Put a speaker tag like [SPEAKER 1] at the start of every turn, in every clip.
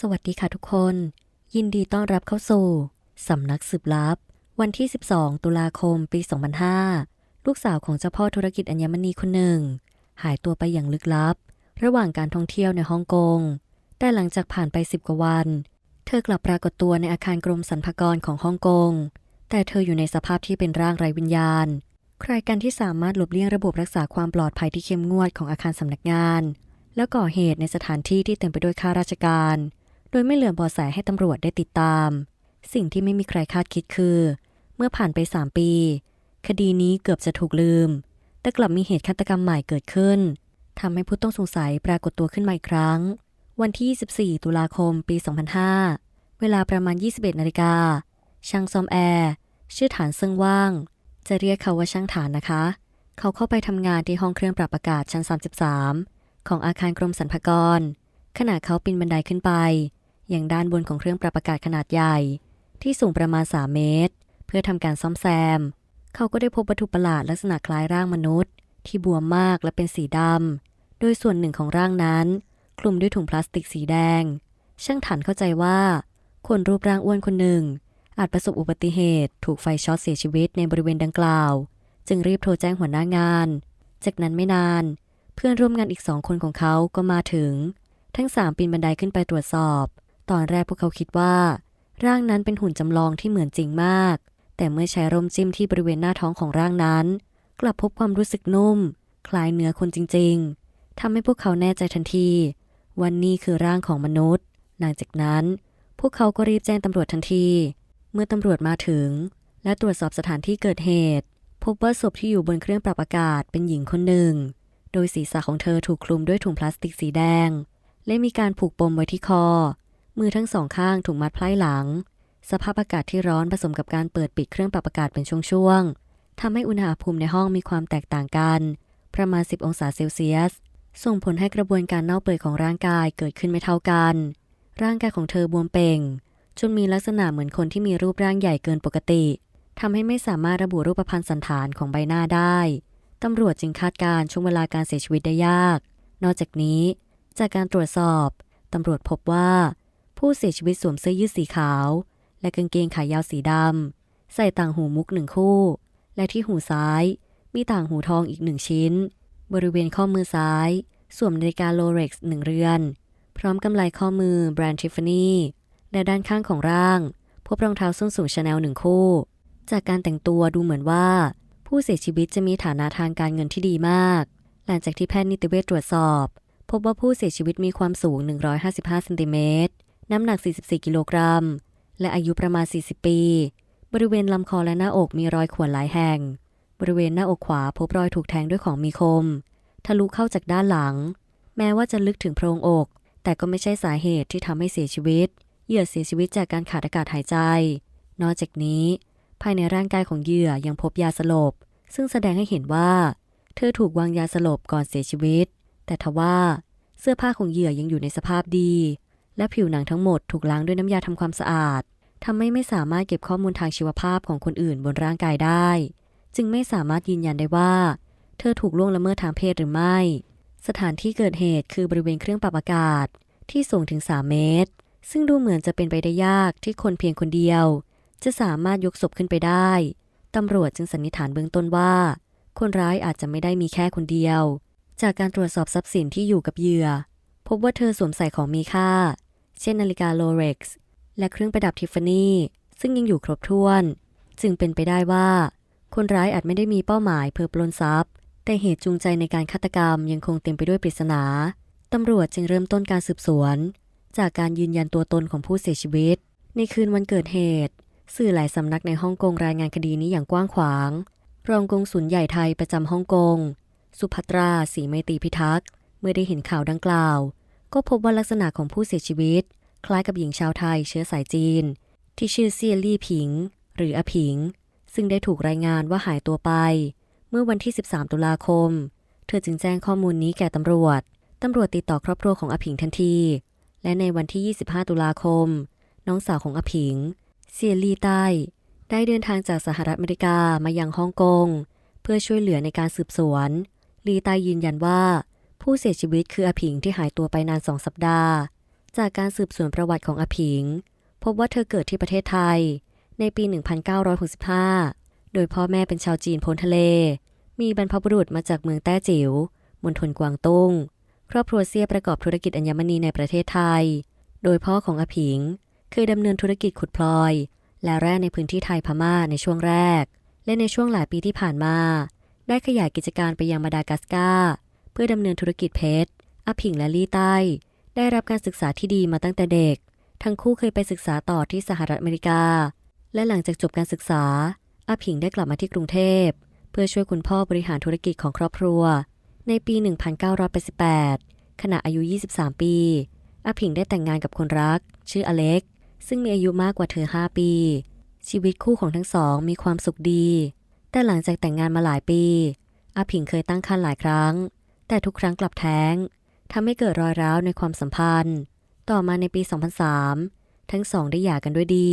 [SPEAKER 1] สวัสดีค่ะทุกคน ยินดีต้อนรับเข้าสู่สำนักสืบลับ วันที่ 12 ตุลาคมปี 2005 ลูกสาวของเจ้าพ่อธุรกิจอัญมณีคนหนึ่ง หายตัวไปอย่างลึกลับ ระหว่างการท่องเที่ยวในฮ่องกง แต่หลังจากผ่านไป 10 กว่าวัน เธอกลับปรากฏตัวในอาคารกรมสรรพากรของฮ่องกง แต่เธออยู่ในสภาพที่เป็นร่างไร้วิญญาณ ใครกันที่สามารถหลบเลี่ยงระบบรักษาความปลอดภัยที่เข้มงวดของอาคารสำนักงาน แล้วก่อเหตุในสถานที่ที่เต็มไปด้วยข้าราชการ โดยไม่เหลือบาะแสให้ตำรวจได้ติดตาม สิ่งที่ไม่มีใครคาดคิดคือ เมื่อผ่านไป 3 ปี คดีนี้เกือบจะถูกลืม แต่กลับมีเหตุฆาตกรรมใหม่เกิดขึ้นทำให้ผู้ต้องสงสัยปรากฏตัวขึ้นมาอีกครั้ง วันที่ 24 ตุลาคมปี 2005 เวลาประมาณ 21 นาฬิกา ช่างซ่อมแอร์ชื่อฐานซึ่งว่าง จะเรียกเขาว่าช่างฐานนะคะ เขาเข้าไปทำงานที่ห้องเครื่องปรับอากาศชั้น 33 ของอาคารกรมสรรพากร ขณะเขาปีนบันไดขึ้นไป อย่างด้านบนของเครื่องปรับอากาศขนาดใหญ่ ที่สูงประมาณ 3 เมตร เพื่อทำการซ่อมแซม เขาก็ได้พบวัตถุประหลาดลักษณะคล้ายร่างมนุษย์ ที่บวมมากและเป็นสีดำ โดยส่วนหนึ่งของร่างนั้น คลุมด้วยถุงพลาสติกสีแดง ช่างถันเข้าใจว่า คนรูปร่างอ้วนคนหนึ่ง อาจประสบอุบัติเหตุ ถูกไฟช็อตเสียชีวิตในบริเวณดังกล่าว จึงรีบโทรแจ้งหัวหน้างาน จากนั้นไม่นาน เพื่อนร่วมงานอีกสองคนของเขาก็มาถึง ทั้งสามปีนบันไดขึ้นไปตรวจสอบ ตอนแรกพวกเขาคิดว่า ร่างนั้นเป็นหุ่นจำลองที่เหมือนจริงมาก แต่เมื่อใช้ร่มจิ้มที่บริเวณหน้าท้องของร่างนั้น กลับพบความรู้สึกนุ่ม คล้ายเนื้อคนจริง ๆทำให้พวกเขาแน่ใจทันทีว่านี่คือร่างของมนุษย์ หลังจากนั้น พวกเขาก็รีบแจ้งตำรวจทันที เมื่อตำรวจมาถึง และตรวจสอบสถานที่เกิดเหตุ พบว่าศพที่อยู่บนเครื่องปรับอากาศเป็นหญิงคนหนึ่ง โดยศีรษะของเธอถูกคลุมด้วยถุงพลาสติกสีแดง และมีการผูกปมไว้ที่คอ มือทั้งสองข้างถูกมัดไพล่หลัง สภาพอากาศที่ร้อนผสมกับการเปิดปิดเครื่องปรับอากาศเป็นช่วงๆทำให้อุณหภูมิในห้องมีความแตกต่างกัน ประมาณ 10 องศาเซลเซียส ส่งผลให้กระบวนการเน่าเปื่อยของร่างกายเกิดขึ้นไม่เท่ากัน ร่างกายของเธอบวมเป่งจนมีลักษณะเหมือนคนที่มีรูปร่างใหญ่เกินปกติทำให้ไม่สามารถระบุรูปพรรณสันฐานของใบหน้าได้ตำรวจจึงคาดการณ์ช่วงเวลาการเสียชีวิตได้ยาก นอกจากนี้ จากการตรวจสอบตำรวจพบว่า ผู้เสียชีวิตสวมเสื้อยืดสีขาว และกางเกงขายาวสีดำ ใส่ต่างหูมุกหนึ่งคู่ และที่หูซ้าย มีต่างหูทองอีกหนึ่งชิ้น บริเวณข้อมือซ้าย สวมนาฬิกาโลเร็กซ์หนึ่งเรือน พร้อมกำไลข้อมือแบรนด์ทิฟฟานี่ และด้านข้างของร่าง พบรองเท้าส้นสูงชาแนลหนึ่งคู่ จากการแต่งตัวดูเหมือนว่า ผู้เสียชีวิตจะมีฐานะทางการเงินที่ดีมาก หลังจากที่แพทย์นิติเวชตรวจสอบ พบว่าผู้เสียชีวิตมีความสูง 155เซนติเมตร น้ำหนัก 44 กิโลกรัม และอายุประมาณ 40 ปี บริเวณลำคอและหน้าอกมีรอยข่วนหลายแห่ง บริเวณหน้าอกขวาพบรอยถูกแทงด้วยของมีคม ทะลุเข้าจากด้านหลัง แม้ว่าจะลึกถึงโพรงอก แต่ก็ไม่ใช่สาเหตุที่ทำให้เสียชีวิต เหยื่อเสียชีวิตจากการขาดอากาศหายใจ นอกจากนี้ ภายในร่างกายของเหยื่อยังพบยาสลบ ซึ่งแสดงให้เห็นว่า เธอถูกวางยาสลบก่อนเสียชีวิต แต่ทว่าเสื้อผ้าของเหยื่อยังอยู่ในสภาพดี และผิวหนังทั้งหมดถูกล้างด้วยน้ำยาทำความสะอาดทำให้ไม่สามารถเก็บข้อมูลทางชีวภาพของคนอื่นบนร่างกายได้ จึงไม่สามารถยืนยันได้ว่า เธอถูกล่วงละเมิดทางเพศหรือไม่ สถานที่เกิดเหตุคือบริเวณเครื่องปรับอากาศที่สูงถึง 3 เมตร ซึ่งดูเหมือนจะเป็นไปได้ยากที่คนเพียงคนเดียว จะสามารถยกศพขึ้นไปได้ตำรวจจึงสันนิษฐานเบื้องต้นว่า คนร้ายอาจจะไม่ได้มีแค่คนเดียว จากการตรวจสอบทรัพย์สินที่อยู่กับเหยื่อ พบว่าเธอสวมใส่ของมีค่า เช่นนาฬิกาโลเร็กซ์และเครื่องประดับทิฟฟานี่ซึ่งยังอยู่ครบถ้วน จึงเป็นไปได้ว่า คนร้ายอาจไม่ได้มีเป้าหมายเพื่อปล้นทรัพย์ แต่เหตุจูงใจในการฆาตกรรมยังคงเต็มไปด้วยปริศนาตำรวจจึงเริ่มต้นการสืบสวน จากการยืนยันตัวตนของผู้เสียชีวิต ในคืนวันเกิดเหตุ สื่อหลายสำนักในฮ่องกงรายงานคดีนี้อย่างกว้างขวาง รองกงสุลใหญ่ไทยประจำฮ่องกง สุภัตราศรีไมตรีพิทักษ์ เมื่อได้เห็นข่าวดังกล่าว ก็พบว่าลักษณะของผู้เสียชีวิต คล้ายกับหญิงชาวไทยเชื้อสายจีน ที่ชื่อเซียลี่ผิง หรืออผิง ซึ่งได้ถูกรายงานว่าหายตัวไป เมื่อวันที่ 13 ตุลาคม เธอจึงแจ้งข้อมูลนี้แก่ตำรวจ ตำรวจติดต่อครอบครัวของอผิงทันที และในวันที่ 25 ตุลาคม น้องสาวของอผิง เซียลี่ใต้ ได้เดินทางจากสหรัฐอเมริกามายังฮ่องกงเพื่อช่วยเหลือในการสืบสวน ลีใต้ยืนยันว่า ผู้เสียชีวิตคืออผิงที่หายตัวไปนานสองสัปดาห์ จากการสืบสวนประวัติของอผิง พบว่าเธอเกิดที่ประเทศไทย ในปี 1965 โดยพ่อแม่เป็นชาวจีนพ้นทะเล มีบรรพบุรุษมาจากเมืองแต้จิ๋วมณฑลกวางตุ้ง ครอบครัวเซียประกอบธุรกิจอัญมณีในประเทศไทย โดยพ่อของอผิงเคยดำเนินธุรกิจขุดพลอย และแร่ในพื้นที่ไทยพม่าในช่วงแรก และในช่วงหลายปีที่ผ่านมา ได้ขยายกิจการไปยังมาดากัสการ์ เพื่อดำเนินธุรกิจเพชรอผิงและลี่ใต้ ได้รับการศึกษาที่ดีมาตั้งแต่เด็ก ทั้งคู่เคยไปศึกษาต่อที่สหรัฐอเมริกา และหลังจากจบการศึกษาอาผิงได้กลับมาที่กรุงเทพ เพื่อช่วยคุณพ่อบริหารธุรกิจของครอบครัว ในปี 1988 ขณะอายุ 23 ปีอาผิงได้แต่งงานกับคนรัก ชื่ออเล็ก ซึ่งมีอายุมากกว่าเธอ 5 ปี ชีวิตคู่ของทั้งสองมีความสุขดี แต่หลังจากแต่งงานมาหลายปีอาผิงเคยตั้งครรภ์หลายครั้ง แต่ทุกครั้งกลับแท้งทำให้เกิดรอยร้าวในความสัมพันธ์ ต่อมาในปี 2003 ทั้งสองได้หย่ากันด้วยดี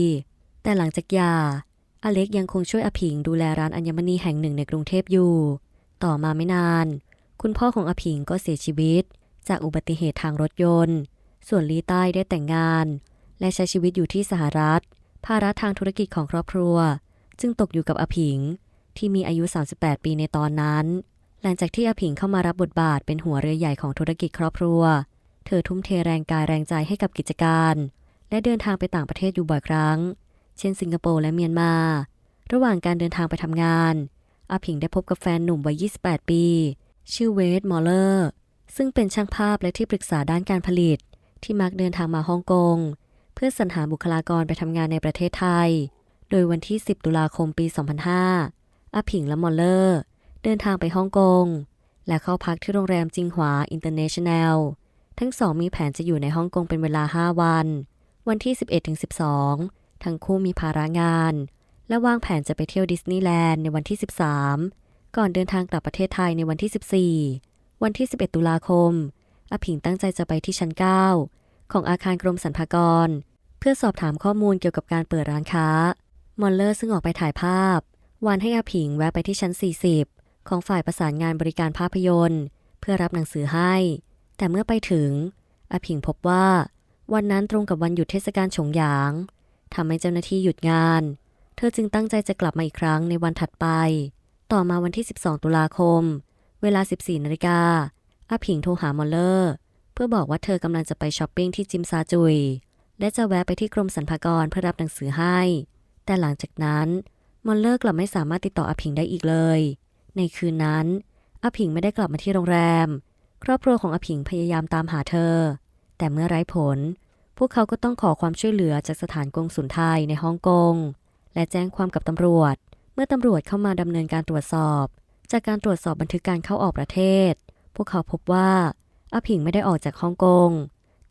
[SPEAKER 1] แต่หลังจากหย่าอเล็กยังคงช่วยอผิงดูแลร้านอัญมณีแห่งหนึ่งในกรุงเทพอยู่ ต่อมาไม่นาน คุณพ่อของอผิงก็เสียชีวิต จากอุบัติเหตุทางรถยนต์ ส่วนลีใต้ได้แต่งงาน และใช้ชีวิตอยู่ที่สหรัฐ ภาระทางธุรกิจของครอบครัว จึงตกอยู่กับอผิงที่มีอายุ 38 ปีในตอนนั้น หลังจากที่อผิงเข้ามารับบทบาทเป็นหัวเรือใหญ่ของธุรกิจครอบครัว เธอทุ่มเทแรงกายแรงใจให้กับกิจการ และเดินทางไปต่างประเทศอยู่บ่อยครั้ง เช่นสิงคโปร์และเมียนมา ระหว่างการเดินทางไปทำงานอาผิงได้พบกับแฟนหนุ่มวัย 28 ปี ชื่อเวดมอลเลอร์ ซึ่งเป็นช่างภาพและที่ปรึกษาด้านการผลิต ที่มักเดินทางมาฮ่องกง เพื่อสรรหาบุคลากรไปทำงานในประเทศไทย โดยวันที่ 10 ตุลาคมปี 2005อาผิงและมอลเลอร์ เดินทางไปฮ่องกง และเข้าพักที่โรงแรมจิงหวาอินเตอร์เนชั่นแนล ทั้งสองมีแผนจะอยู่ในฮ่องกงเป็นเวลา 5 วัน วันที่ 11-12 ทั้งคู่มีภาระงาน และวางแผนจะไปเที่ยวดิสนีย์แลนด์ในวันที่ 13 ก่อนเดินทางกลับประเทศไทยในวันที่ 14 วันที่ 11 ตุลาคมอผิงตั้งใจจะไปที่ชั้น 9 ของอาคารกรมสรรพากร เพื่อสอบถามข้อมูลเกี่ยวกับการเปิดร้านค้ามอลเลอร์ซึ่งออกไปถ่ายภาพ วันให้อาผิงแวะไปที่ชั้น 40 ของฝ่ายประสานงานบริการภาพยนตร์ เพื่อรับหนังสือให้ แต่เมื่อไปถึงอาผิงพบว่าวันนั้นตรงกับวันหยุดเทศกาลฉงหยางทำให้เจ้าหน้าที่หยุดงาน เธอจึงตั้งใจจะกลับมาอีกครั้งในวันถัดไป ต่อมาวันที่ 12 ตุลาคม เวลา 14 นาฬิกาอาผิงโทรหามอลเลอร์ เพื่อบอกว่าเธอกำลังจะไปช้อปปิ้งที่จิมซาจุย และจะแวะไปที่กรมสรรพากรเพื่อรับหนังสือให้ แต่หลังจากนั้นมอลเลอร์กลับไม่สามารถติดต่ออาผิงได้อีกเลย ในคืนนั้นอาผิงไม่ได้กลับมาที่โรงแรม ครอบครัวของอาผิงพยายามตามหาเธอ แต่เมื่อไร้ผล พวกเขาก็ต้องขอความช่วยเหลือจากสถานกงสุลไทยในฮ่องกง และแจ้งความกับตำรวจ เมื่อตำรวจเข้ามาดำเนินการตรวจสอบ จากการตรวจสอบบันทึกการเข้าออกประเทศ พวกเขาพบว่าอาผิงไม่ได้ออกจากฮ่องกง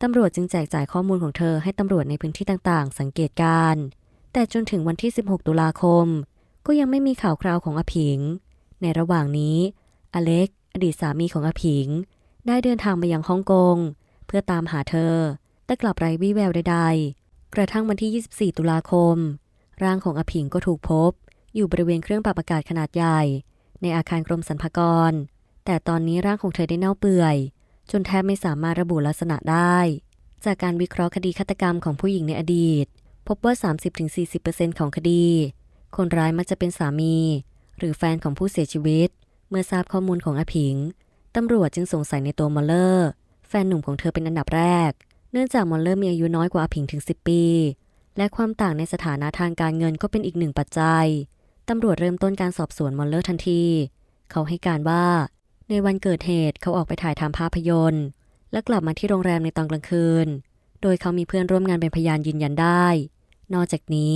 [SPEAKER 1] ตำรวจจึงแจกจ่ายข้อมูลของเธอให้ตำรวจในพื้นที่ต่างๆ สังเกตการ แต่จนถึงวันที่ 16 ตุลาคม ก็ยังไม่มีข่าวคราวของอผิง ในระหว่างนี้ อเล็ก อดีตสามีของอผิง ได้เดินทางมายังฮ่องกง เพื่อตามหาเธอ แต่กลับไร้วี่แววใดๆ กระทั่งวันที่ 24 ตุลาคม ร่างของอผิงก็ถูกพบ อยู่บริเวณเครื่องปรับอากาศขนาดใหญ่ ในอาคารกรมสรรพากร แต่ตอนนี้ร่างของเธอได้เน่าเปื่อย จนแทบไม่สามารถระบุลักษณะได้ จากการวิเคราะห์คดีฆาตกรรมของผู้หญิงในอดีต พบว่า 30-40%ของคดี คนร้ายมักจะเป็นสามี หรือแฟนของผู้เสียชีวิต เมื่อทราบข้อมูลของอาผิง ตำรวจจึงสงสัยในตัวมอลเลอร์ แฟนหนุ่มของเธอเป็นอันดับแรก เนื่องจากมอลเลอร์มีอายุน้อยกว่าอาผิงถึง 10 ปี และความต่างในสถานะทางการเงินก็เป็นอีกหนึ่งปัจจัย ตำรวจเริ่มต้นการสอบสวนมอลเลอร์ทันที เขาให้การว่า ในวันเกิดเหตุเขาออกไปถ่ายทำภาพยนตร์ และกลับมาที่โรงแรมในตอนกลางคืน โดยเขามีเพื่อนร่วมงานเป็นพยานยืนยันได้ นอกจากนี้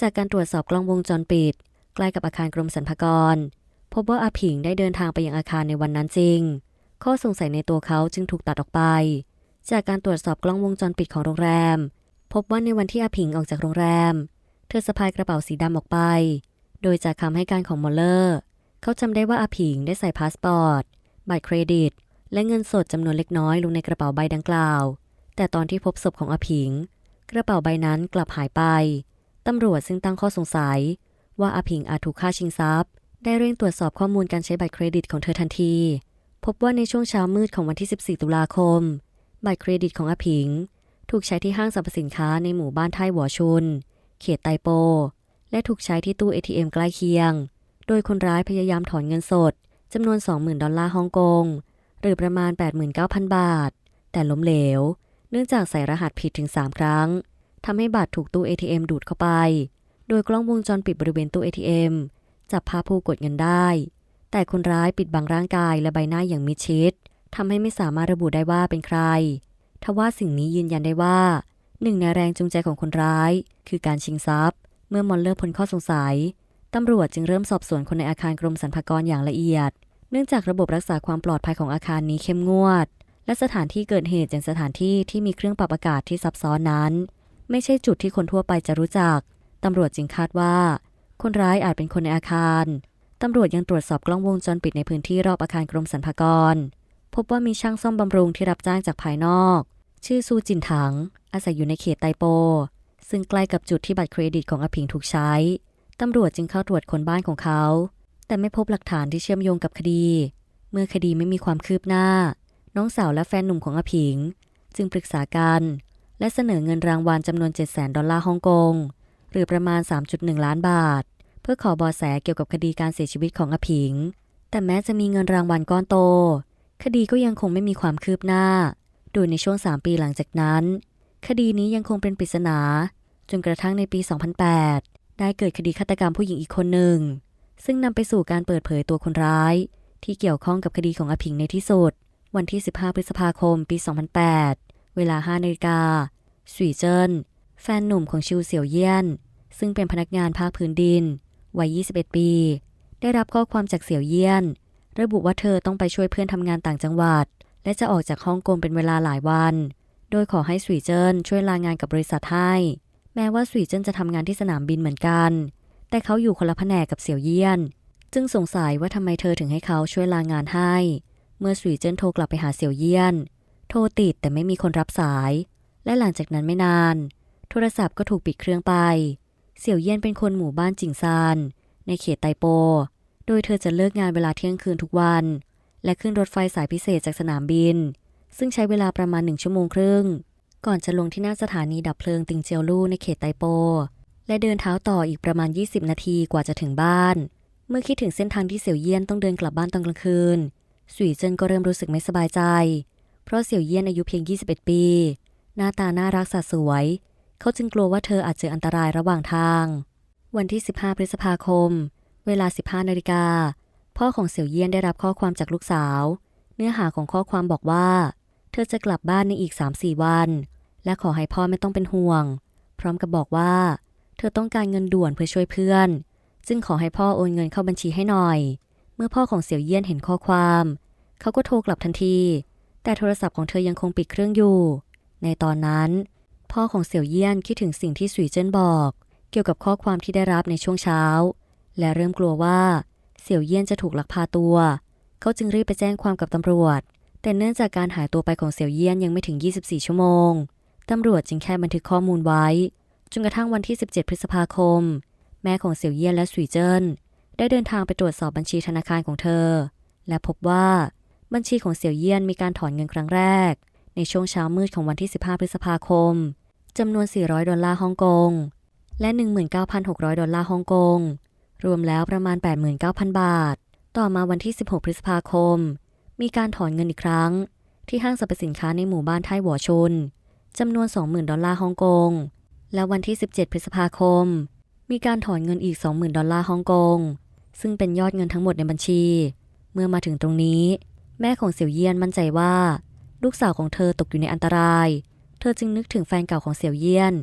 [SPEAKER 1] จากการตรวจสอบกล้องวงจรปิด ใกล้กับอาคารกรมสรรพากร พบว่าอาผิงได้เดินทางไปยังอาคารในวันนั้นจริง ข้อสงสัยในตัวเขาจึงถูกตัดออกไป จากการตรวจสอบกล้องวงจรปิดของโรงแรม พบว่าในวันที่อาผิงออกจากโรงแรม เธอสะพายกระเป๋าสีดำออกไป โดยจากคำให้การของมอลเลอร์ เขาจำได้ว่าอาผิงได้ใส่พาสปอร์ตบัตรเครดิต และเงินสดจำนวนเล็กน้อยลงในกระเป๋าใบดังกล่าว แต่ตอนที่พบศพของอาผิง กระเป๋าใบนั้นกลับหายไปตำรวจซึ่งตั้งข้อสงสัย ว่าอาผิงอาจถูกฆ่าชิงทรัพย์ ได้เร่งตรวจสอบข้อมูลการใช้บัตรเครดิตของเธอทันที พบว่าในช่วงเช้ามืดของวันที่ 14 ตุลาคม บัตรเครดิตของอาผิง ถูกใช้ที่ห้างสรรพสินค้าในหมู่บ้านไทหวอชุน เขตไตโป และถูกใช้ที่ตู้ ATM ใกล้เคียง โดยคนร้ายพยายามถอนเงินสดจำนวน 20,000 ดอลลาร์ฮ่องกง หรือประมาณ 89,000 บาท แต่ล้มเหลว เนื่องจากใส่รหัสผิดถึง 3 ครั้งทำให้บัตรถูกตู้ ATM ดูดเข้าไป โดยกล้องวงจรปิดบริเวณตู้ ATM จับภาพผู้กดเงินได้ แต่คนร้ายปิดบังร่างกายและใบหน้าอย่างมิดชิดทำให้ไม่สามารถระบุได้ว่าเป็นใคร ทว่าสิ่งนี้ยืนยันได้ว่า หนึ่งในแรงจูงใจของคนร้าย คือการชิงทรัพย์ เมื่อมอลเลอร์พ้นข้อสงสัยตำรวจจึงเริ่มสอบสวนคนในอาคารกรมสรรพากรอย่างละเอียด เนื่องจากระบบรักษาความปลอดภัยของอาคารนี้เข้มงวด และสถานที่เกิดเหตุอย่างสถานที่ที่มีเครื่องปรับอากาศที่ซับซ้อนนั้น ไม่ใช่จุดที่คนทั่วไปจะรู้จัก ตำรวจจึงคาดว่า คนร้ายอาจเป็นคนในอาคาร ตำรวจยังตรวจสอบกล้องวงจรปิดในพื้นที่รอบอาคารกรมสรรพากร พบว่ามีช่างซ่อมบำรุงที่รับจ้างจากภายนอก ชื่อซูจินถัง อาศัยอยู่ในเขตไตโป ซึ่งใกล้กับจุดที่บัตรเครดิตของอาผิงถูกใช้ ตำรวจจึงเข้าตรวจคนบ้านของเขา แต่ไม่พบหลักฐานที่เชื่อมโยงกับคดี เมื่อคดีไม่มีความคืบหน้า น้องสาวและแฟนหนุ่มของอาผิง จึงปรึกษากัน และเสนอเงินรางวัลจำนวน 700,000 ดอลลาร์ฮ่องกง หรือประมาณ 3.1 ล้านบาท เพื่อขอบอแสเกี่ยวกับคดีการเสียชีวิตของอาผิง แต่แม้จะมีเงินรางวัลก้อนโต คดีก็ยังคงไม่มีความคืบหน้า โดยในช่วง 3 ปีหลังจากนั้น คดีนี้ยังคงเป็นปริศนา จนกระทั่งในปี 2008 ได้เกิดคดีฆาตกรรมผู้หญิงอีกคนหนึ่ง ซึ่งนำไปสู่การเปิดเผยตัวคนร้าย ที่เกี่ยวข้องกับคดีของอาผิงในที่สุด วันที่ 15 พฤษภาคม ปี 2008 เวลา 5นาฬิกาสุยเจิ้น แฟนหนุ่มของชิวเสี่ยวเยี่ยน ซึ่งเป็นพนักงานภาคพื้นดิน วัย 21 ปี ได้รับข้อความจากเสี่ยวเยี่ยน ระบุว่าเธอต้องไปช่วยเพื่อนทำงานต่างจังหวัด และจะออกจากฮ่องกงเป็นเวลาหลายวัน โดยขอให้สุยเจิ้นช่วยลางานกับบริษัทให้ แม้ว่าสุยเจิ้นจะทำงานที่สนามบินเหมือนกัน แต่เขาอยู่คนละแผนกกับเสี่ยวเยี่ยน จึงสงสัยว่าทำไมเธอถึงให้เขาช่วยลางานให้ เมื่อสุยเจิ้นโทรกลับไปหาเสี่ยวเยี่ยน โทรติดแต่ไม่มีคนรับสาย และหลังจากนั้นไม่นาน โทรศัพท์ก็ถูกปิดเครื่องไป เสี่ยวเยี่ยนเป็นคนหมู่บ้านจิงซาน ในเขตไตโป โดยเธอจะเลิกงานเวลาเที่ยงคืนทุกวัน และขึ้นรถไฟสายพิเศษจากสนามบิน ซึ่งใช้เวลาประมาณหนึ่งชั่วโมงครึ่ง ก่อนจะลงที่หน้าสถานีดับเพลิงติงเจียวลู่ในเขตไตโป และเดินเท้าต่ออีกประมาณ 20 นาทีกว่าจะถึงบ้าน เมื่อคิดถึงเส้นทางที่เสี่ยวเยี่ยนต้องเดินกลับบ้านตอนกลางคืน สุยเจินก็เริ่มรู้สึกไม่สบายใจ เพราะเสี่ยวเยี่ยนอายุเพียง 21 ปี หน้าตาน่ารักสะสวย เขาจึงกลัวว่าเธออาจเจออันตรายระหว่างทาง วันที่ 15 พฤษภาคม เวลา 15นาฬิกา พ่อของเสี่ยวเยี่ยนได้รับข้อความจากลูกสาว เนื้อหาของข้อความบอกว่า เธอจะกลับบ้านในอีก 3-4 วัน และขอให้พ่อไม่ต้องเป็นห่วง พร้อมกับบอกว่า เธอต้องการเงินด่วนเพื่อช่วยเพื่อน จึงขอให้พ่อโอนเงินเข้าบัญชีให้หน่อย เมื่อพ่อของเสี่ยวเยี่ยนเห็นข้อความ เขาก็โทรกลับทันที แต่โทรศัพท์ของเธอยังคงปิดเครื่องอยู่ ในตอนนั้น พ่อของเสี่ยวเยี่ยนคิดถึงสิ่งที่สุยเจิ้นบอก เกี่ยวกับข้อความที่ได้รับในช่วงเช้า และเริ่มกลัวว่าเสี่ยวเยี่ยนจะถูกลักพาตัว เขาจึงรีบไปแจ้งความกับตำรวจ แต่เนื่องจากการหายตัวไปของเสี่ยวเยี่ยนยังไม่ถึง 24 ชั่วโมง ตำรวจจึงแค่บันทึกข้อมูลไว้ จนกระทั่งวันที่ 17 พฤษภาคม แม่ของเสี่ยวเยี่ยนและสุยเจิ้นได้เดินทางไปตรวจสอบบัญชีธนาคารของเธอ และพบว่าบัญชีของเสี่ยวเยี่ยนมีการถอนเงินครั้งแรก ในช่วงเช้ามืดของวันที่ 15 พฤษภาคม จำนวน 400 ดอลลาร์ฮ่องกง และ 19,600 ดอลลาร์ฮ่องกง รวมแล้วประมาณ 89,000 บาท ต่อมาวันที่ 16 พฤษภาคม มีการถอนเงินอีกครั้ง ที่ห้างสรรพสินค้าในหมู่บ้านไทหวอชุนจำนวน 20,000 ดอลลาร์ฮ่องกง และวันที่ 17 พฤษภาคม มีการถอนเงินอีก 20,000 ดอลลาร์ฮ่องกง ซึ่งเป็นยอดเงินทั้งหมดในบัญชี เมื่อมาถึงตรงนี้ แม่ของเสี่ยวเยี่ยนมั่นใจว่า ลูกสาวของเธอตกอยู่ในอันตราย เธอจึงนึกถึงแฟนเก่าของเสี่ยวเยี่ยน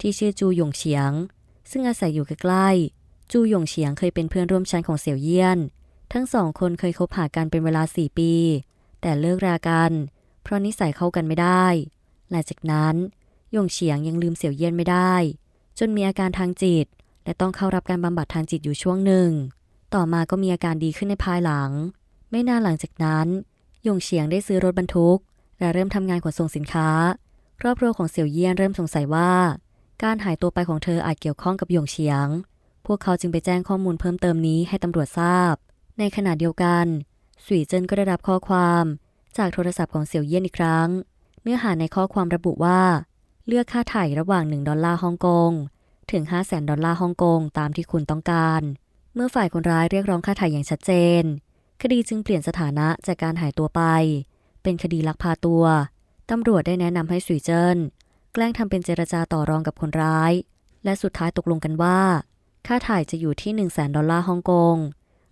[SPEAKER 1] ที่ชื่อจูหยงเฉียง ซึ่งอาศัยอยู่ใกล้ๆ จูหยงเฉียงเคยเป็นเพื่อนร่วมชั้นของเสี่ยวเยี่ยน ทั้งสองคนเคยคบหากันเป็นเวลา4ปี แต่เลิกรากัน เพราะนิสัยเข้ากันไม่ได้ หลังจากนั้นหยงเฉียงยังลืมเสี่ยวเยี่ยนไม่ได้ จนมีอาการทางจิต และต้องเข้ารับการบำบัดทางจิตอยู่ช่วงหนึ่ง ต่อมาก็มีอาการดีขึ้นในภายหลัง ไม่นานหลังจากนั้นหยงเฉียงได้ซื้อรถบรรทุก และเริ่มทำงานขนส่งสินค้า ครอบครัวของเสี่ยวเยี่ยนเริ่มสงสัยว่า การหายตัวไปของเธออาจเกี่ยวข้องกับหยงเฉียง พวกเขาจึงไปแจ้งข้อมูลเพิ่มเติมนี้ให้ตำรวจทราบ ในขณะเดียวกันสุยเจิ้นก็ได้รับข้อความจากโทรศัพท์ของเสี่ยวเยี่ยนอีกครั้ง เนื้อหาในข้อความระบุว่า เลือกค่าถ่ายระหว่าง 1 ดอลลาร์ฮ่องกง ถึง 5 0 0แสนดอลลาร์ฮ่องกงตามที่คุณต้องการ เมื่อฝ่ายคนร้ายเรียกร้องค่าถ่ายอย่างชัดเจน คดีจึงเปลี่ยนสถานะจากการหายตัวไป เป็นคดีลักพาตัว ตำรวจได้แนะนำให้สุยเจิ้นแกล้งทำเป็นเจรจาต่อรองกับคนร้าย และสุดท้ายตกลงกันว่า ค่าถ่ายจะอยู่ที่ 1 0 0 0 0แดอลลาร์ฮ่องกง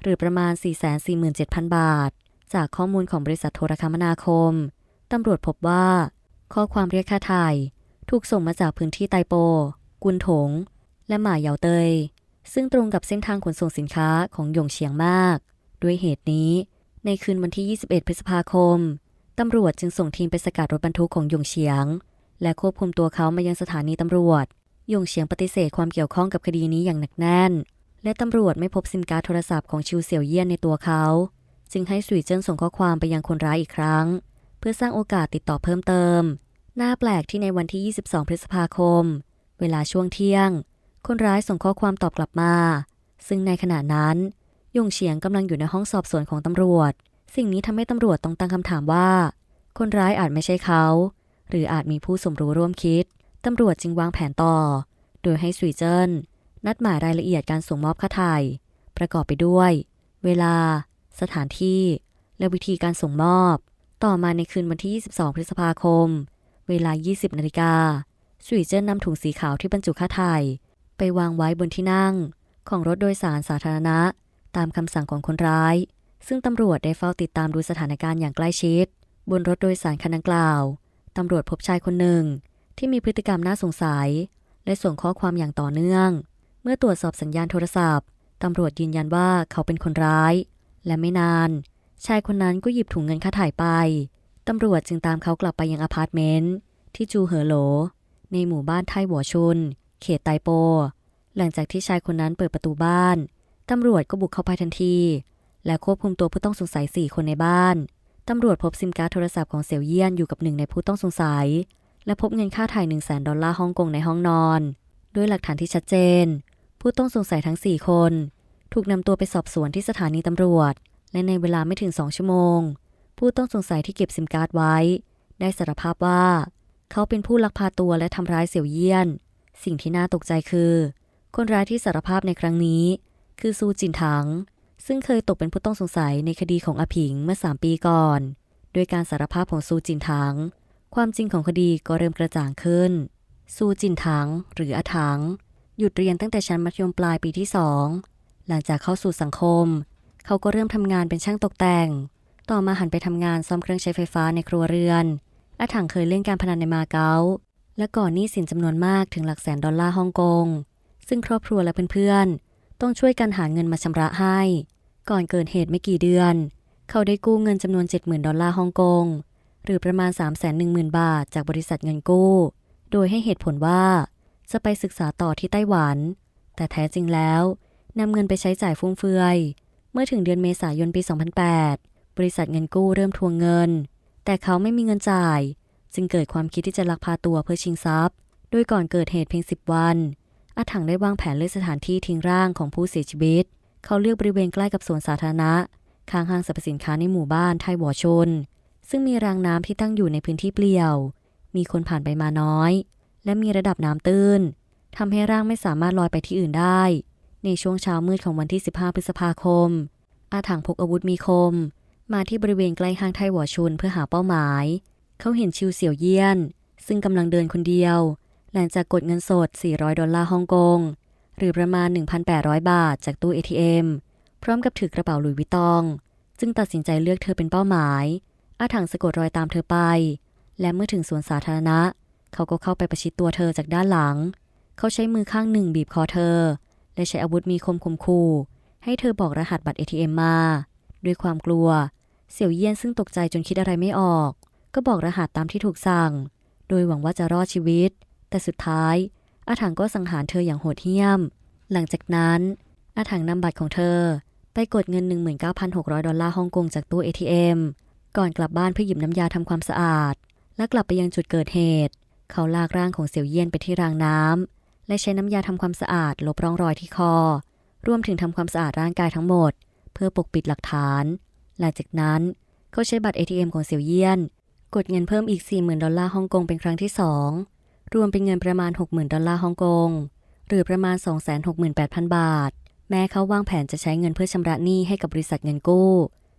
[SPEAKER 1] หรือประมาณ 447,000 บาท จากข้อมูลของบริษัทโทรคมนาคม ตำรวจพบว่า ข้อความเรียกค่าถ่ายถูกส่งมาจากพื้นที่ไตโป กุนถง และหมาเหยาเตย ซึ่งตรงกับเส้นทางขนส่งสินค้าของหยงเฉียงมาก ด้วยเหตุนี้ ในคืนวันที่ 21 พฤษภาคม ตำรวจจึงส่งทีมไปสกัดรถบรรทุกของหยงเฉียง และควบคุมตัวเขามายังสถานีตำรวจหยงเฉียงปฏิเสธความเกี่ยวข้องกับคดีนี้อย่างหนักแน่น และตำรวจไม่พบซิมการ์ดโทรศัพท์ของชิวเสี่ยวเยี่ยนในตัวเขา จึงให้สุยเจิ้นส่งข้อความไปยังคนร้ายอีกครั้ง เพื่อสร้างโอกาสติดต่อเพิ่มเติม น่าแปลกที่ในวันที่ 22 พฤษภาคม เวลาช่วงเที่ยง คนร้ายส่งข้อความตอบกลับมา ซึ่งในขณะนั้นยงเฉียงกำลังอยู่ในห้องสอบสวนของตำรวจ สิ่งนี้ทำให้ตำรวจต้องตั้งคำถามว่า คนร้ายอาจไม่ใช่เขา หรืออาจมีผู้สมรู้ร่วมคิด ตำรวจจึงวางแผนต่อ โดยให้สุยเจิ้นนัดหมายรายละเอียดการส่งมอบค่าไถ่ประกอบไปด้วย เวลา สถานที่ และวิธีการส่งมอบ ต่อมาในคืนวันที่ 22 พฤษภาคม เวลา 20 นาฬิกาสุยเจิ้นนำถุงสีขาวที่บรรจุค่าไถ่ไปวางไว้บนที่นั่ง ของรถโดยสารสาธารณะ ตามคำสั่งของคนร้าย ซึ่งตำรวจได้เฝ้าติดตามดูสถานการณ์อย่างใกล้ชิด บนรถโดยสารคันดังกล่าว ตำรวจพบชายคนหนึ่ง ที่มีพฤติกรรมน่าสงสัย และส่งข้อความอย่างต่อเนื่อง เมื่อตรวจสอบสัญญาณโทรศัพท์ ตำรวจยืนยันว่าเขาเป็นคนร้าย และไม่นาน ชายคนนั้นก็หยิบถุงเงินค่าถ่ายไป ตำรวจจึงตามเขากลับไปยังอพาร์ตเมนต์ที่จูเหอโหล ในหมู่บ้านไทหัวชุน เขตไตโป หลังจากที่ชายคนนั้นเปิดประตูบ้าน ตำรวจก็บุกเข้าไปทันที และควบคุมตัวผู้ต้องสงสัย 4 คนในบ้าน ตำรวจพบซิมการ์ดโทรศัพท์ของเสี่ยวเยี่ยนอยู่กับหนึ่งในผู้ต้องสงสัย และพบเงินค่าถ่าย 1 0 0 0 0แดอลลาร์ฮ่องกงในห้องนอน ด้วยหลักฐานที่ชัดเจน ผู้ต้องสงสัยทั้ง 4 คน ถูกนำตัวไปสอบสวนที่สถานีตำรวจ และในเวลาไม่ถึง 2 ชั่วโมง ผู้ต้องสงสัยที่เก็บซิมการ์ดไว้ ได้สารภาพว่า เขาเป็นผู้ลักพาตัวและทำร้ายเสี่ยวเยี่ยน สิ่งที่น่าตกใจคือ คนร้ายที่สารภาพในครั้งนี้ คือซูจินถัง ซึ่งเคยตกเป็นผู้ต้องสงสัยในคดีของอผิงเมื่อ 3 ปีก่อน โดยการสารภาพของซูจินถัง ความจริงของคดีก็เริ่มกระจ่างขึ้น ซูจินถังหรืออาถัง หยุดเรียนตั้งแต่ชั้นมัธยมปลายปีที่สองหลังจากเข้าสู่สังคม เขาก็เริ่มทำงานเป็นช่างตกแต่ง ต่อมาหันไปทำงานซ่อมเครื่องใช้ไฟฟ้าในครัวเรือนอาถังเคยเล่นการพนันในมาเก๊า และก่อนหนี้สินจำนวนมากถึงหลักแสนดอลลาร์ฮ่องกง ซึ่งครอบครัวและเพื่อนๆ ต้องช่วยกันหาเงินมาชำระให้ ก่อนเกิดเหตุไม่กี่เดือน เขาได้กู้เงินจำนวน 70,000 ดอลลาร์ฮ่องกง หรือประมาณ 310,000 บาทจากบริษัทเงินกู้ โดยให้เหตุผลว่าจะไปศึกษาต่อที่ไต้หวัน แต่แท้จริงแล้วนำเงินไปใช้จ่ายฟุ่มเฟือย เมื่อถึงเดือนเมษายนปี 2008 บริษัทเงินกู้เริ่มทวงเงิน แต่เขาไม่มีเงินจ่าย จึงเกิดความคิดที่จะลักพาตัวเพื่อชิงทรัพย์ โดยก่อนเกิดเหตุเพียง 10 วันอาถังได้วางแผนเลือกสถานที่ทิ้งร่างของผู้เสียชีวิต เขาเลือกบริเวณใกล้กับสวนสาธารณะ ข้างห้างสรรพสินค้าในหมู่บ้านไทหวอชน ซึ่งมีรางน้ำที่ตั้งอยู่ในพื้นที่เปลี่ยว มีคนผ่านไปมาน้อย และมีระดับน้ำตื้นทำให้ร่างไม่สามารถลอยไปที่อื่นได้ ในช่วงเช้ามืดของวันที่ 15 พฤษภาคม อาถังพกอาวุธมีคม มาที่บริเวณใกล้ห้างไทหวอชนเพื่อหาเป้าหมาย เขาเห็นชิวเสี่ยวเยี่ยน ซึ่งกำลังเดินคนเดียว หลังจากกดเงินสด 400 ดอลลาร์ฮ่องกง รือประมาณ 1,800 บาทจากตู้ ATM พร้อมกับถือกระเป๋าลุยวิตอง จึงตัดสินใจเลือกเธอเป็นเป้าหมาย อาถังสะกดรอยตามเธอไป และเมื่อถึงสวนสาธารณะ เขาก็เข้าไปประชิดตัวเธอจากด้านหลัง เขาใช้มือข้างหนึ่งบีบคอเธอ และใช้อาวุธมีคมคมคู่ ให้เธอบอกรหัสบัตร ATM มา ด้วยความกลัว เสี่ยวเยี่ยนซึ่งตกใจจนคิดอะไรไม่ออก ก็บอกรหัสตามที่ถูกสั่ง โดยหวังว่าจะรอดชีวิต แต่สุดท้าย อาถังก็สังหารเธออย่างโหดเหี้ยม หลังจากนั้น อาถังนำบัตรของเธอ ไปกดเงิน 19,600 ดอลลาร์ฮ่องกงจากตู้ ATM ก่อนกลับบ้านเพื่อหยิบน้ำยาทำความสะอาด และกลับไปยังจุดเกิดเหตุ เขาลากร่างของเสี่ยวเยี่ยนไปที่รางน้ำและใช้น้ำยาทำความสะอาดลบร่องรอยที่คอ รวมถึงทำความสะอาดร่างกายทั้งหมด เพื่อปกปิดหลักฐาน หลังจากนั้นเขาใช้บัตร ATM ของเสี่ยวเยี่ยน กดเงินเพิ่มอีก 40,000 ดอลลาร์ฮ่องกงเป็นครั้งที่สอง รวมเป็นเงินประมาณ 60,000 ดอลลาร์ฮ่องกง หรือประมาณ 268,000 บาท แม้เขาวางแผนจะใช้เงินเพื่อชำระหนี้ให้กับบริษัทเงินกู้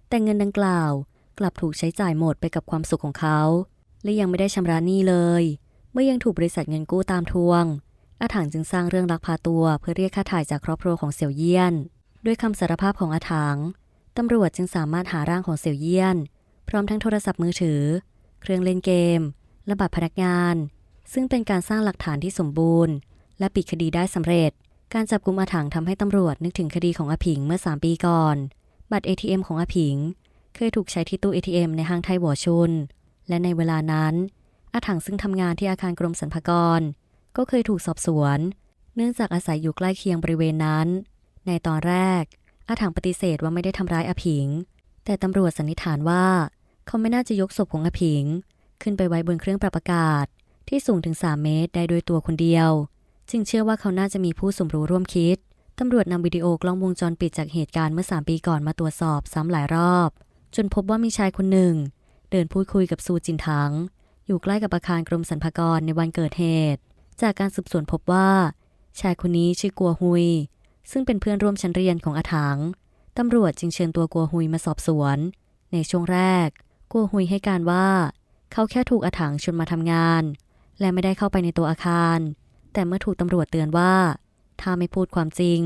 [SPEAKER 1] แต่เงินดังกล่าว กลับถูกใช้จ่ายหมดไปกับความสุขของเขา และยังไม่ได้ชำระหนี้เลย เมื่อยังถูกบริษัทเงินกู้ตามทวง อาถังจึงสร้างเรื่องลักพาตัวเพื่อเรียกค่าถ่ายจากครอบครัวของเสี่ยวเยี่ยน ด้วยคำสารภาพของอาถังตำรวจจึงสามารถหาร่างของเสี่ยวเยี่ยน พร้อมทั้งโทรศัพท์มือถือ เครื่องเล่นเกม และบัตรพนักงาน ซึ่งเป็นการสร้างหลักฐานที่สมบูรณ์ และปิดคดีได้สำเร็จ การจับกุมอาถังทำให้ตำรวจนึกถึงคดีของอาผิงเมื่อ 3 ปีก่อน บัตร ATM ของอาผิง เคยถูกใช้ที่ตู้ ATM ในห้างไทหวชุน และในเวลานั้นอาถังซึ่งทำงานที่อาคารกรมสรรพากร ก็เคยถูกสอบสวน เนื่องจากอาศัยอยู่ใกล้เคียงบริเวณนั้น ในตอนแรกอาถังปฏิเสธว่าไม่ได้ทำร้ายอาผิง แต่ตำรวจสันนิษฐานว่า เขาไม่น่าจะยกศพของอาผิง ขึ้นไปไว้บนเครื่องปรับอากาศ ที่สูงถึง 3 เมตรได้โดยตัวคนเดียว จึงเชื่อว่าเขาน่าจะมีผู้สมรู้ร่วมคิด ตำรวจนำวิดีโอกล้องวงจรปิดจากเหตุการณ์เมื่อ 3 ปีก่อนมาตรวจสอบซ้ำหลายรอบ จนพบว่ามีชายคนหนึ่ง เดินพูดคุยกับซูจินถัง อยู่ใกล้กับอาคารกรมสรรพากรในวันเกิดเหตุ จากการสืบสวนพบว่า ชายคนนี้ชื่อกัวฮุย ซึ่งเป็นเพื่อนร่วมชั้นเรียนของอาถังตำรวจจึงเชิญตัวกัวฮุยมาสอบสวน ในช่วงแรก กัวฮุยให้การว่า เขาแค่ถูกอาถังชวนมาทำงาน และไม่ได้เข้าไปในตัวอาคาร แต่เมื่อถูกตำรวจเตือนว่า ถ้าไม่พูดความจริง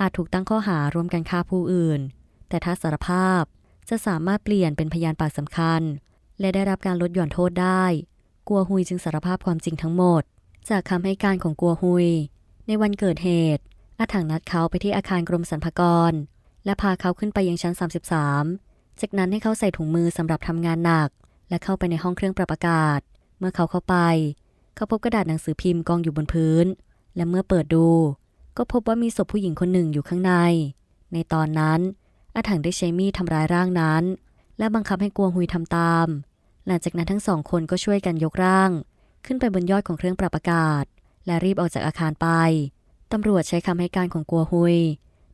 [SPEAKER 1] อาจถูกตั้งข้อหาร่วมกันฆ่าผู้อื่น แต่ถ้าสารภาพจะสามารถเปลี่ยนเป็นพยานปากสำคัญ และได้รับการลดหย่อนโทษได้ กัวฮุยจึงสารภาพความจริงทั้งหมด จากคำให้การของกัวฮุย ในวันเกิดเหตุอาถังนัดเขาไปที่อาคารกรมสรรพากร และพาเขาขึ้นไปยังชั้น 33 จากนั้นให้เขาใส่ถุงมือสำหรับทำงานหนัก และเข้าไปในห้องเครื่องปรับอากาศ เมื่อเขาเข้าไป เขาพบกระดาษหนังสือพิมพ์กองอยู่บนพื้น และเมื่อเปิดดู ก็พบว่ามีศพผู้หญิงคนหนึ่งอยู่ข้างใน ในตอนนั้นอาถังได้ใช้มีดทำร้ายร่างนั้น และบังคับให้กัวฮุยทำตาม หลังจากนั้นทั้งสองคนก็ช่วยกันยกร่าง ขึ้นไปบนยอดของเครื่องปรับอากาศ และรีบออกจากอาคารไปตำรวจใช้คำให้การของกัวฮุย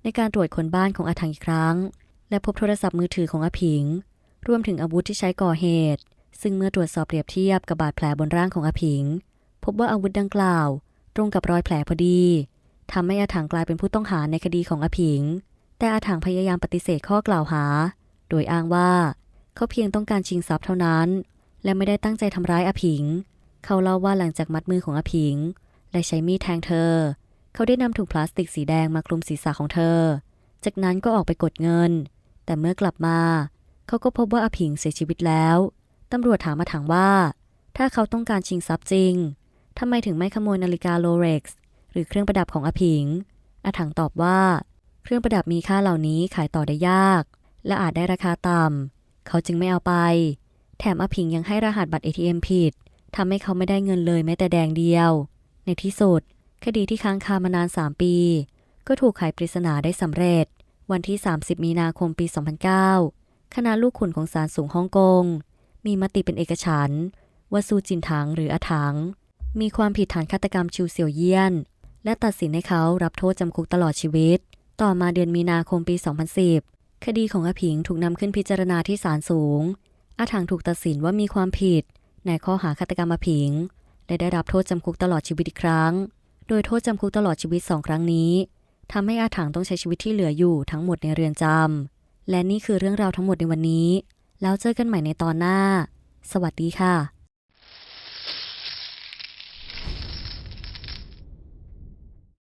[SPEAKER 1] ในการตรวจคนบ้านของอาถังอีกครั้ง และพบโทรศัพท์มือถือของอาผิง รวมถึงอาวุธที่ใช้ก่อเหตุ ซึ่งเมื่อตรวจสอบเปรียบเทียบกับบาดแผลบนร่างของอาผิง พบว่าอาวุธดังกล่าว ตรงกับรอยแผลพอดีทำให้อาถังกลายเป็นผู้ต้องหาในคดีของอาผิง แต่อาถังพยายามปฏิเสธข้อกล่าวหา โดยอ้างว่า เขาเพียงต้องการชิงทรัพย์เท่านั้น และไม่ได้ตั้งใจทำร้ายอาผิง เขาเล่าว่าหลังจากมัดมือของอาผิง และใช้มีดแทงเธอ เขาได้นำถุงพลาสติกสีแดงมาคลุมศีรษะของเธอ จากนั้นก็ออกไปกดเงิน แต่เมื่อกลับมา เขาก็พบว่าอาผิงเสียชีวิตแล้ว ตำรวจถามมาถังว่า ถ้าเขาต้องการชิงทรัพย์จริงทำไมถึงไม่ขโมยนาฬิกาโรเล็กซ์หรือเครื่องประดับของอาผิงอาถังตอบว่า เครื่องประดับมีค่าเหล่านี้ขายต่อได้ยาก และอาจได้ราคาต่ำเขาจึงไม่เอาไป แถมอาผิงยังให้รหัสบัตร ATM ผิดทำให้เขาไม่ได้เงินเลยแม้แต่แดงเดียว ในที่สุด คดีที่ค้างคามานาน 3 ปี ก็ถูกไขปริศนาได้สำเร็จ วันที่ 30 มีนาคมปี 2009 คณะลูกขุนของศาลสูงฮ่องกง มีมติเป็นเอกฉันท์ว่าซูจินถังหรืออาถัง มีความผิดฐานฆาตกรรมชิวเสี่ยวเยี่ยน และตัดสินให้เขารับโทษจำคุกตลอดชีวิต ต่อมาเดือนมีนาคมปี 2010 คดีของอาผิงถูกนำขึ้นพิจารณาที่ศาลสูง อาถังถูกตัดสินว่ามีความผิด ในข้อหาฆาตกรรมอาผิง และได้รับโทษจำคุกตลอดชีวิตอีกครั้ง โดยโทษจำคุกตลอดชีวิตสองครั้งนี้ทำให้อาถังต้องใช้ชีวิตที่เหลืออยู่ทั้งหมดในเรือนจำและนี่คือเรื่องราวทั้งหมดในวันนี้ แล้วเจอกันใหม่ในตอนหน้า สวัสดีค่ะ